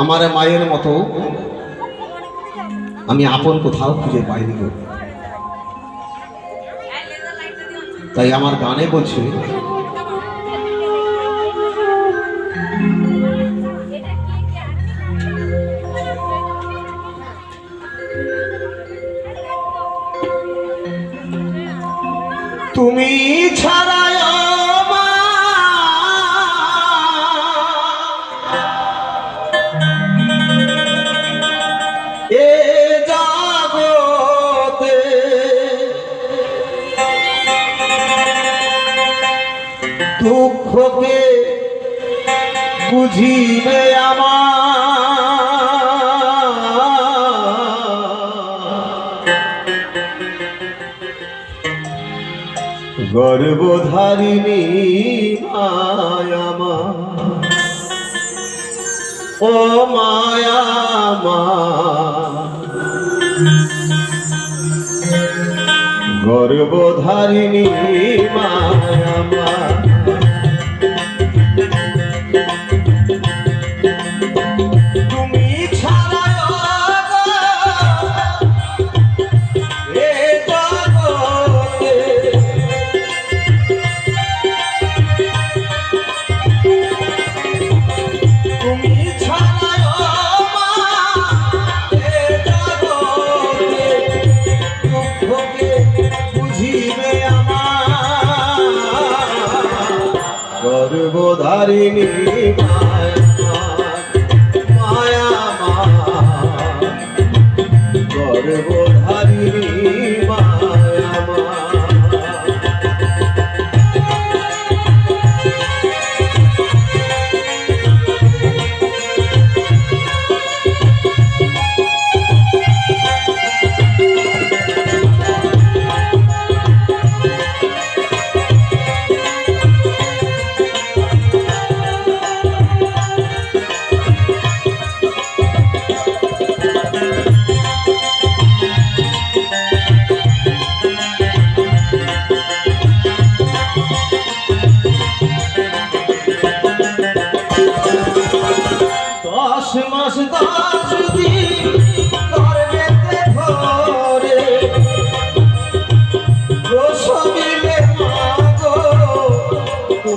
আমার মায়ের মতো। আমি আপন কোথাও খুঁজে পাইনি তাই আমার গানে বলছে তুমি ছাড়া দুঃখকে বুঝিবে আমার। গর্বধারিণী মায়ামা ও মায়ামা গর্বধারিণী মায়ামা বাসিনী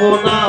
না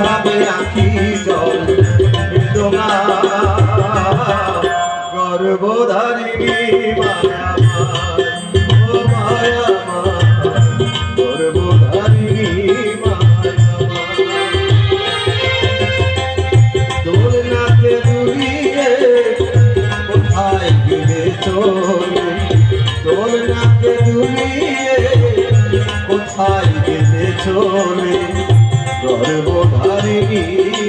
ভাবে আঁকি জল। গর্বধারিণী মায়া ও মায়া গর্বধারিণী দোলনাতে দূরিয়ে কোথায় কোথায় গেলে চলে? গর্ভধারিণী